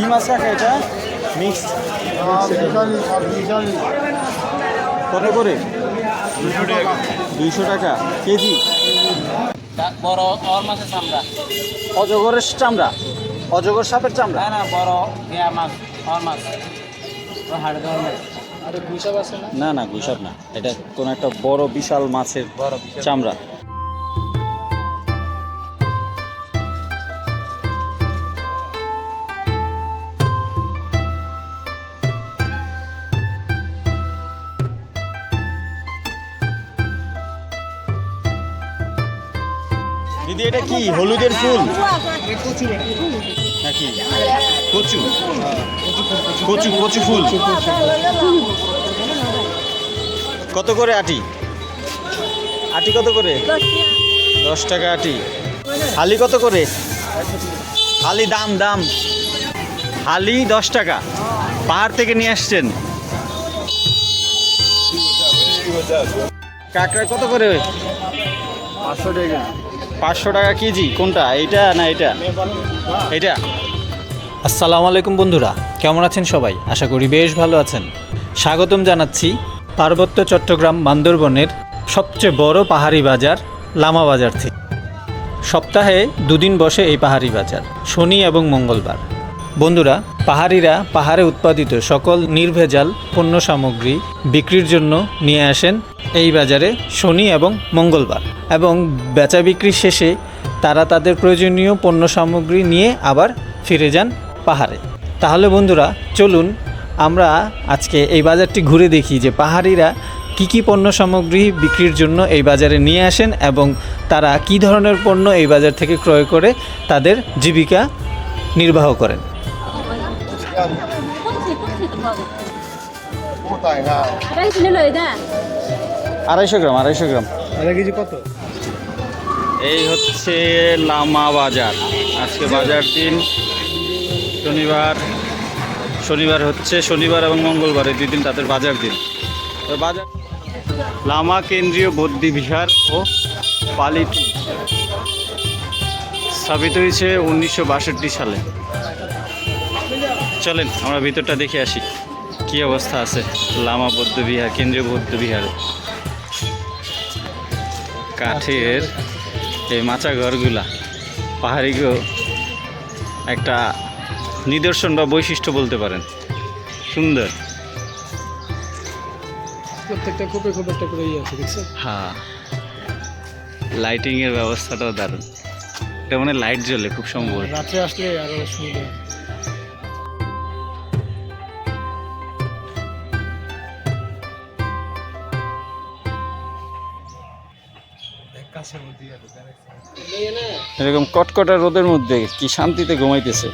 কি মাছ রাখা এটা? মিক্স কত করে? দুইশো টাকা। কেজি? বড় অর মাছের চামড়া। অজগরের চামড়া। অজগর সাপের চামড়া? না না বড় ইয়া মাছ অর মাছ। ধরনের না? না না গুইসাপ না। এটা কোন একটা বড় বিশাল মাছের বড় চামড়া। এটা কি? হলুদের ফুল? নাকি? কচু? কচু কচু ফুল? কত করে আটি? আটি কত করে? দশ টাকা আটি। হালি কত করে? হালি দাম দাম। হালি দশ টাকা। পাহাড় থেকে নিয়ে আসছেন। কাঁকড়া কত করে? পাঁচশো টাকা। পাঁচশো টাকা কেজি, কোনটা? এইটা না এটা এটা আসসালামু আলাইকুম বন্ধুরা, কেমন আছেন সবাই? আশা করি বেশ ভালো আছেন। স্বাগতম জানাচ্ছি পার্বত্য চট্টগ্রাম বান্দরবনের সবচেয়ে বড় পাহাড়ি বাজার, লামা বাজার থেকে। সপ্তাহে দুদিন বসে এই পাহাড়ি বাজার, শনি এবং মঙ্গলবার। বন্ধুরা, পাহাড়িরা পাহাড়ে উৎপাদিত সকল নির্ভেজাল পণ্য সামগ্রী বিক্রির জন্য নিয়ে আসেন এই বাজারে শনি এবং মঙ্গলবার। এবং বেচা বিক্রি শেষে তারা তাদের প্রয়োজনীয় পণ্য সামগ্রী নিয়ে আবার ফিরে যান পাহাড়ে। তাহলে বন্ধুরা, চলুন আমরা আজকে এই বাজারটি ঘুরে দেখি যে পাহাড়িরা কি কি পণ্য সামগ্রী বিক্রির জন্য এই বাজারে নিয়ে আসেন এবং তারা কি ধরনের পণ্য এই বাজার থেকে ক্রয় করে তাদের জীবিকা নির্বাহ করেন। আড়াইশো গ্রাম আড়াইশো গ্রাম। কেজি কত? এই হচ্ছে লামা বাজার। আজকে বাজার দিন। শনিবার। শনিবার হচ্ছে শনিবার এবং মঙ্গলবার এই দুই দিন তাদের বাজার দিন। তো বাজার লামা কেন্দ্রীয় বৌদ্ধ বিহার ও পালিত। স্থাপিত হয়েছে উনিশশো বাষট্টি সালে। চলেন আমরা ভিতরটা দেখে আসি। কি অবস্থা আছে? লামা বৌদ্ধ বিহার কেন্দ্রীয় বৌদ্ধ বিহারে। কাঠের এই মাচা ঘরগুলা পাহাড়িকেও একটা নিদর্শন বা বৈশিষ্ট্য বলতে পারেন। সুন্দর। প্রত্যেকটা কোপে কোপে একটা করে আছে দেখছেন? হ্যাঁ। লাইটিংয়ের ব্যবস্থাটাও দারুণ। এটা মানে লাইট জ্বলে খুব সম্ভব রাত্রে আসলে আরও সুন্দর। এরকম কটকটা রোদের মধ্যে কি শান্তিতে ঘুমাইতেছে।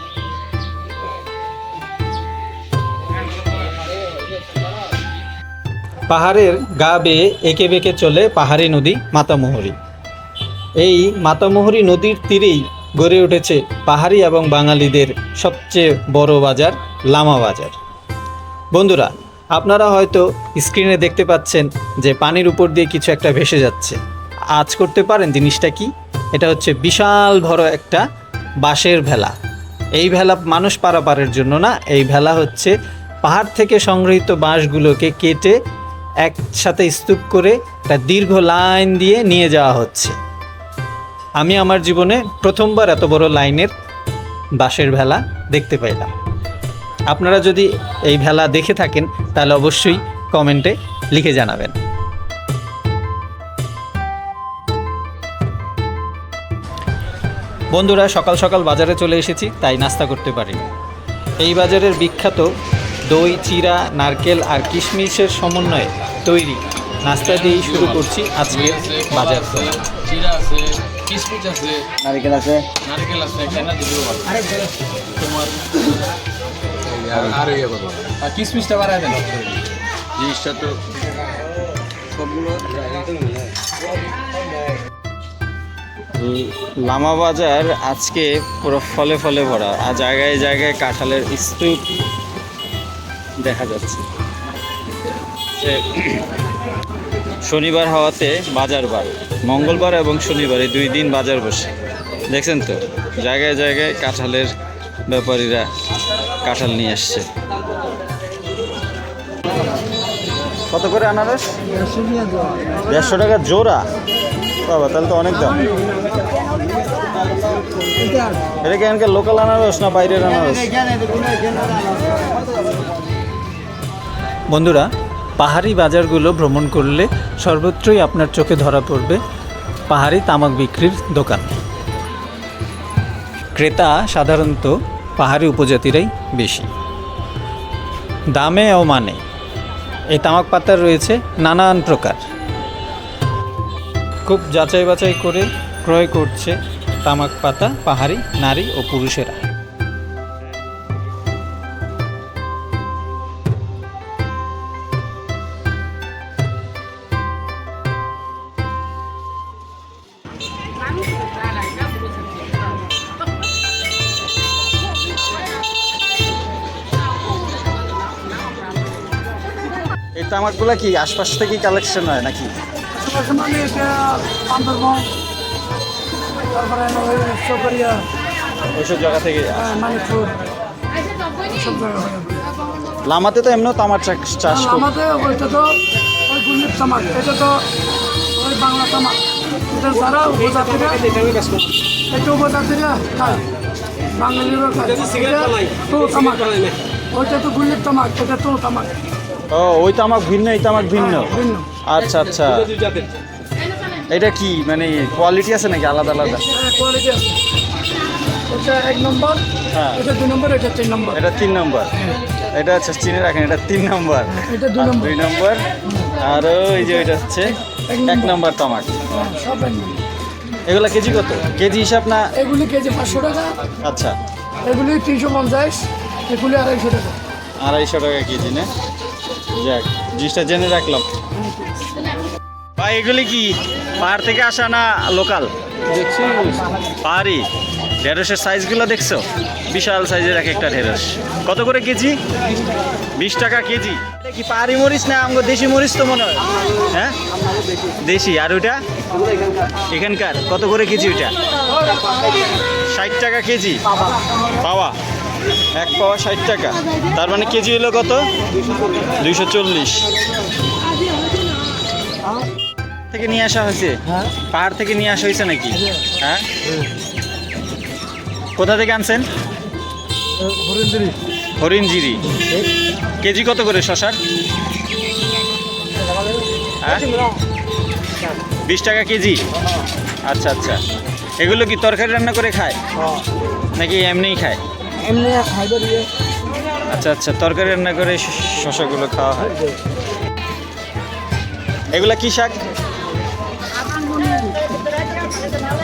পাহাড়ের গা বেয়ে এঁকে বেঁকে চলে পাহাড়ি নদী মাতামোহরী। এই মাতামোহরী নদীর তীরেই গড়ে উঠেছে পাহাড়ি এবং বাঙালিদের সবচেয়ে বড় বাজার, লামা বাজার। বন্ধুরা, আপনারা হয়তো স্ক্রিনে দেখতে পাচ্ছেন যে পানির উপর দিয়ে কিছু একটা ভেসে যাচ্ছে। আজ করতে পারেন জিনিসটা কি? এটা হচ্ছে বিশাল বড় একটা বাঁশের ভেলা। এই ভেলা মানুষ পারাপারের জন্য না, এই ভেলা হচ্ছে পাহাড় থেকে সংগৃহীত বাঁশগুলোকে কেটে একসাথে স্তূপ করে একটা দীর্ঘ লাইন দিয়ে নিয়ে যাওয়া হচ্ছে। আমি আমার জীবনে প্রথমবার এত বড় লাইনের বাঁশের ভেলা দেখতে পাইলাম। আপনারা যদি এই ভেলা দেখে থাকেন, তাহলে অবশ্যই কমেন্টে লিখে জানাবেন। বন্ধুরা সকাল সকাল বাজারে চলে এসেছি তাই নাস্তা করতে পারিনি। এই বাজারের বিখ্যাত দই চিরা নারকেল আর কিশমিশের সমন্বয়ে তৈরি নাস্তা দিয়েই শুরু করছি আজকের বাজার চিরা আছে কিসমিস আছে নারিকেল আছে। নারকেল আছে কেনা দিলেও ভালো তোমার আর ইয়ে করব আর কিসমিসটা বাড়ায় দেন। জিনিসটা তো সবগুলো লামা বাজার আজকে পুরো ফলে ফলে ভরা, আর জায়গায় জায়গায় কাঁঠালের স্তূপ দেখা যাচ্ছে। শনিবার হওয়াতে বাজার বার, মঙ্গলবার এবং শনিবার এই দুই দিন বাজার বসে। দেখছেন তো? জায়গায় জায়গায় কাঁঠালের ব্যাপারীরা কাঁঠাল নিয়ে আসছে। কত করে আনারস? দেড়শো টাকা জোড়া। বাবা, তাহলে তো অনেক দাম। এটা কি এখানকার লোকাল আনারস না বাইরের আনারস? বন্ধুরা, পাহাড়ি বাজারগুলো ভ্রমণ করলে সর্বত্রই আপনার চোখে ধরা পড়বে পাহাড়ি তামাক বিক্রির দোকান। ক্রেতা সাধারণত পাহাড়ি উপজাতিরাই বেশি। দামে ও মানে এই তামাক পাতার রয়েছে নানান প্রকার। খুব যাচাই বাছাই করে ক্রয় করছে তামাক পাতা, পাহাড়ি, নারী ও পুরুষেরা। এই তামাকগুলা কি আশপাশ থেকে কালেকশন হয় নাকি? এটা বান্দরবন তারপরে ওই চকরিয়া ওইসব জায়গা থেকে? মানিকপুর। জায়গা লামাতে তো এমনিও তামাক চাষ- করে আমাদের ওইটা তো ওই গুলির তামাক এটা তো ওই বাংলা তামাক এটা যারা উপজাতিরা এটা উপজাতিরা খায়। বাঙালিরা খায়। তো তামাক ওইটা তো গুলির তামাক এটা তো তামাক ও ওই তামাক ভিন্ন এই তামাক ভিন্ন। ভিন্ন। আচ্ছা আচ্ছা। এটা কি মানে কোয়ালিটি আছে নাকি আলাদা আলাদা? কোয়ালিটি আছে। এটা এক নম্বর হ্যাঁ। এটা দুই নম্বর এটা তিন নম্বর। এটা তিন নম্বর। এটা হচ্ছে চিনে রাখেন এটা তিন নম্বর। এটা দুই নম্বর। দুই নম্বর। আর ওই যে ওইটা হচ্ছে এক নম্বর। তামাক সব এগুলা কেজি কত? কেজি হিসাব না? এগুলি কেজি পাঁচশো টাকা। আচ্ছা। এগুলি তিনশো পঞ্চাশ এগুলি আড়াইশো টাকা। আড়াইশো টাকা কেজি না? যাক জিনিসটা জেনে রাখলাম। ভাই এগুলি কি? পাহাড় থেকে আসা না লোকাল? দেখছি। পাহাড়ি? ঢেঁড়সের সাইজগুলো দেখছ? বিশাল সাইজের এক একটা ঢেঁড়স। কত করে কেজি? বিশ টাকা কেজি। কি পাহাড়ি মরিচ না আমগো দেশি মরিচ তো মনে হয়? হ্যাঁ? দেশি। আর ওইটা? এখানকার। কত করে কেজি ওইটা? ষাট টাকা কেজি। পাওয়া। এক পাওয়া ষাট টাকা। তার মানে কেজি হলো কত? দুইশো চল্লিশ। থেকে নিয়ে আসা হয়েছে? পাহাড় থেকে নিয়ে আসা হয়েছে নাকি? হ্যাঁ? কোথা থেকে আনছেন? হরিণজিরি কেজি কত করে শশার? হ্যাঁ? বিশ টাকা কেজি? আচ্ছা আচ্ছা। এগুলো কি তরকারি রান্না করে খায়? নাকি এমনিই খায়? এমনি খাইবে দিয়ে আচ্ছা আচ্ছা তরকারি রান্না করে শ- শসাগুলো খাওয়া হয়? এগুলা কি শাক?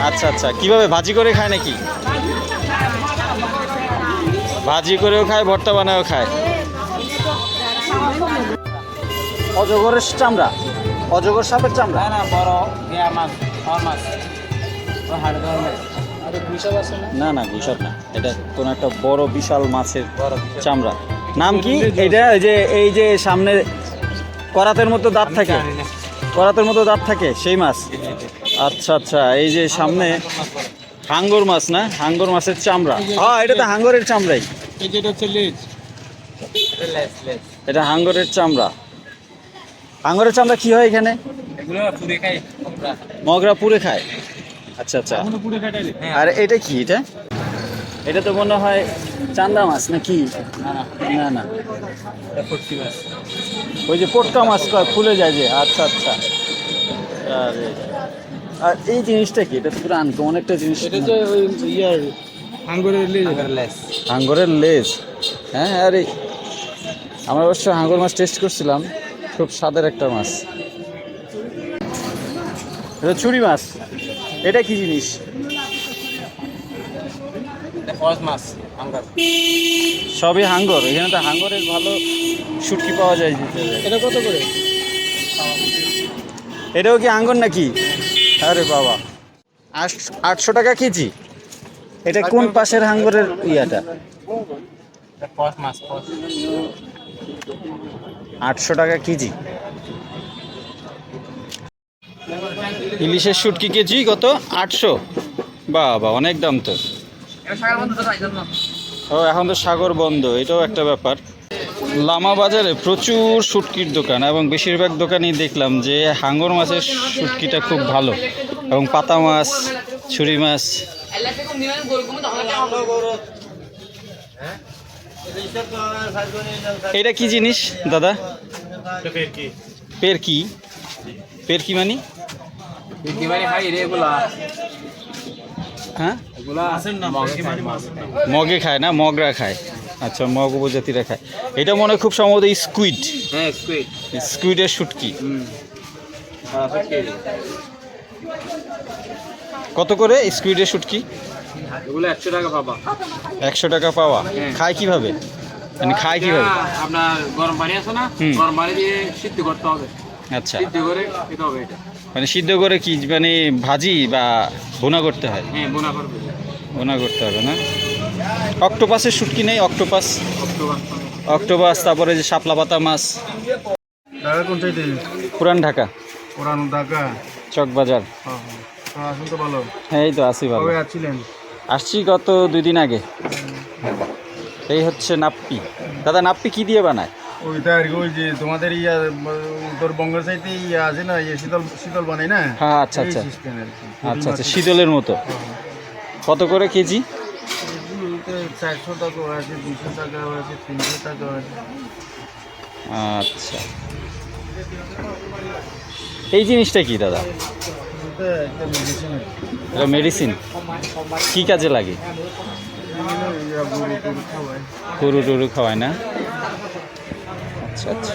আচ্ছা আচ্ছা কীভাবে ভাজি করে খায় নাকি? ভাজি করেও খায় ভর্তা বানায়ও খায়। অজগরের চামড়া অজগর সাপের চামড়া। না বড় মাছ আর মাছ। গুইসাব না? না না না। এটা কোন একটা বড় বিশাল মাছের চামড়া। নাম কি? এটা যে এই যে সামনে করাতের মতো দাঁত থাকে। করাতের মতো দাঁত থাকে সেই মাছ? আচ্ছা আচ্ছা এই যে সামনে হাঙ্গর মাছ না? হাঙ্গর মাছের চামড়া। হ্যাঁ এটা তো হাঙ্গরের চামড়াই। এটা হাঙ্গরের চামড়া। হাঙ্গরের চামড়া কি হয় এখানে? পুরে মগরা পুড়ে খায়। আচ্ছা আচ্ছা। আর এটা কি এটা? এটা তো মনে হয় চান্দা মাছ না কি না না। না না মাছ। ওই যে পোটকা মাছ কয় ফুলে যায় যে। আচ্ছা আচ্ছা। আরে। আর এই জিনিসটা কি? এটা পুরো আনকমন একটা জিনিস। এটা যে ওই ইয়ার হাঙ্গরের লেজ। হাঙ্গরের লেজ। হ্যাঁ আরে। আমরা অবশ্য হাঙ্গর মাছ টেস্ট করছিলাম। খুব স্বাদের একটা মাছ। এটা চুরি মাছ। এটা কি জিনিস? সবই হাঙ্গর এখানে তো হাঙ্গরের ভালো শুটকি পাওয়া যায় এটা কত করে? এটাও কি আঙ্গর নাকি? আরে বাবা। আট- আটশো টাকা কেজি? এটা কোন পাশের হাঙ্গরের ইয়াটা? আটশো টাকা কেজি। ইলিশের শুটকি কেজি? কত? আটশো। বাবা অনেক দাম তো। ও এখন তো সাগর বন্ধ এটাও একটা ব্যাপার। লামা বাজারে প্রচুর শুটকির দোকান এবং বেশিরভাগ দোকানেই দেখলাম যে হাঙ্গর মাছের শুটকিটা খুব ভালো এবং পাতা মাছ ছুরি মাছ। এটা কি জিনিস দাদা? পেরকি। পেরকি? পের মানে? হ্যাঁ? মগে খাই মাছ মগে খায়। না? মগরা খায়। আচ্ছা মগ উপজাতিরা খায়। এটা মনে হয় খুব সম্ভবত স্কুইড হ্যাঁ স্কুইড স্কুইডের শুটকি। কত করে স্কুইডের শুটকি? এগুলো একশো টাকা পাবা। একশো টাকা পাওয়া। খায় কীভাবে? মানে খায় কীভাবে? আপনার গরম পানি আছে না গরম পানি দিয়ে সিদ্ধ করতে হবে। আচ্ছা। সিদ্ধ করে খেতে হবে এটা। মানে সিদ্ধ করে কি মানে ভাজি বা ভুনা করতে হয়? হ্যাঁ বোনা করবে। ভুনা করতে হবে না? অক্টোপাসের শুটকি নেই অক্টোপাস? অক্টোপাস। তারপরে যে শাপলা পাতা মাছ। পুরান ঢাকা। পুরান ঢাকা। চকবাজার হ্যাঁ হ্যাঁ। ভালো। হ্যাঁ এই তো আসি ভালো। আসছিলেন? আসছি গত দুই দিন আগে। এই হচ্ছে নাপ্পি। দাদা নাপ্পি কি দিয়ে বানায়? ওইটা আর কি ওই যে তোমাদের ইয়া আছে না শীতল শীতল বানাই না? হ্যাঁ আচ্ছা আচ্ছা। আচ্ছা আচ্ছা শীতলের মতো। কত করে কেজি? চারশো টাকা আছে দুশো টাকা আছে তিনশো টাকা আছে। আচ্ছা। এই জিনিসটা কি দাদা? এটা মেডিসিন কি। কাজে লাগে? গরু টরু খাওয়ায়। গরু টরু খাওয়ায় না? আচ্ছা আচ্ছা।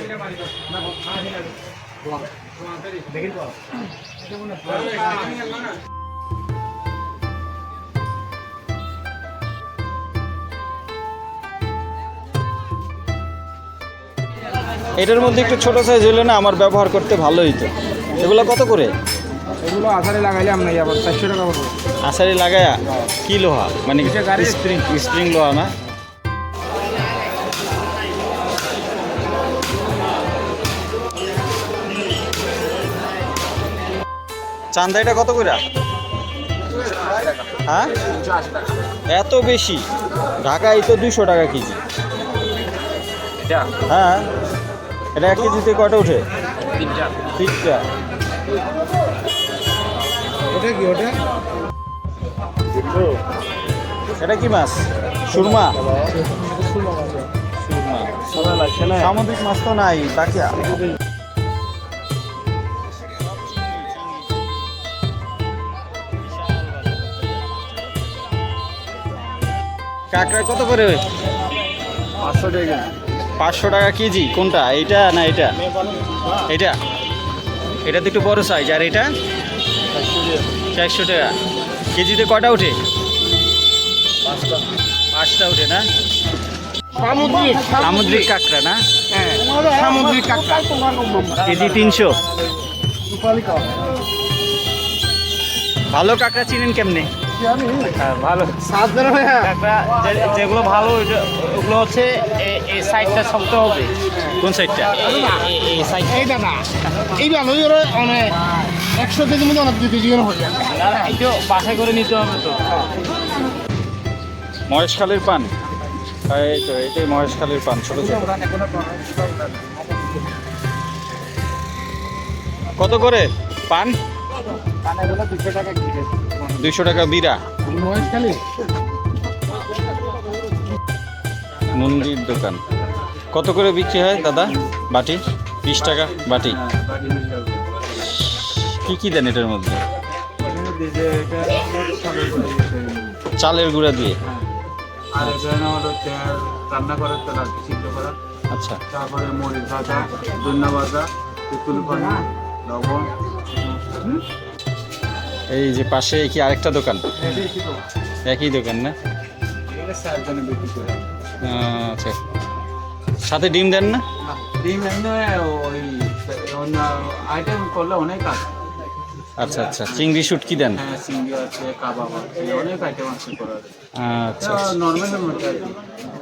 এটার মধ্যে একটু ছোট সাইজ হলে না আমার ব্যবহার করতে ভালো হইতো। এগুলো কত করে? এগুলো আধারে লাগাইলে আমরা আবার চারশো টাকা পড়ব আষাঢ়ে লাগায়া? কি লোহা? মানে স্প্রিং স্প্রিং লোহা না? চান্দা এটা কত করে? হ্যাঁ? এত বেশি? ঢাকায় তো দুশো টাকা কেজি। হ্যাঁ। এটা এক কেজিতে কয়টা উঠে তিনটা। তিনটা। ওটা কি ওটা? এটা কি মাছ? সুরমা? সুরমা। সামুদ্রিক মাছ তো নাই বাকি কাঁকড়া কত করে পাঁচশো টাকা। পাঁচশো টাকা কেজি কোনটা? এইটা না এটা? এটা? এটা তো একটু বড় সাইজ আর এটা? চারশো টাকা। কেজিতে কটা ওঠে? পাঁচটা। ওঠে না? সামুদ্রিক। সামুদ্রিক কাঁকড়া না? সামুদ্রিক কাঁকড়া। কেজি তিনশো। ভালো কাঁকড়া চিনেন কেমনে? ভালো যেগুলো ভালো ওইটা- ওগুলো হচ্ছে এই সাইডটা শক্ত হবে। কোন সাইডটা এই- এই সাইড এইটা না। এই ভালো মানে একশো কেজি মধ্যে অনেক দুই কেজি হয়ে বাসায় করে নিতে হবে তো। মহেশখালীর পান। এই তো এটাই মহেশখালীর পান ছোট ছোট। কত করে? পান? দুইশো টাকা বিরা। নন্দীর দোকান। কত করে বিক্রি হয় দাদা বাটি? বিশ টাকা বাটি। কি কি দেন এটার মধ্যে? চালের গুঁড়া দিয়ে। আচ্ছা। তারপরে মরিচ ভাজা ধন্যা ভাজা তেঁতুল পানি লবণ। এই যে পাশে কি আরেকটা দোকান? একই দোকান না? আচ্ছা। সাথে ডিম দেন না? ডিম ওই আইটেম করলে অনেক আছে আচ্ছা আচ্ছা। চিংড়ি শুটকি দেন? হ্যাঁ সিঙ্গি আছে কাবাব আছে অনেক আইটেম আছে আচ্ছা আচ্ছা।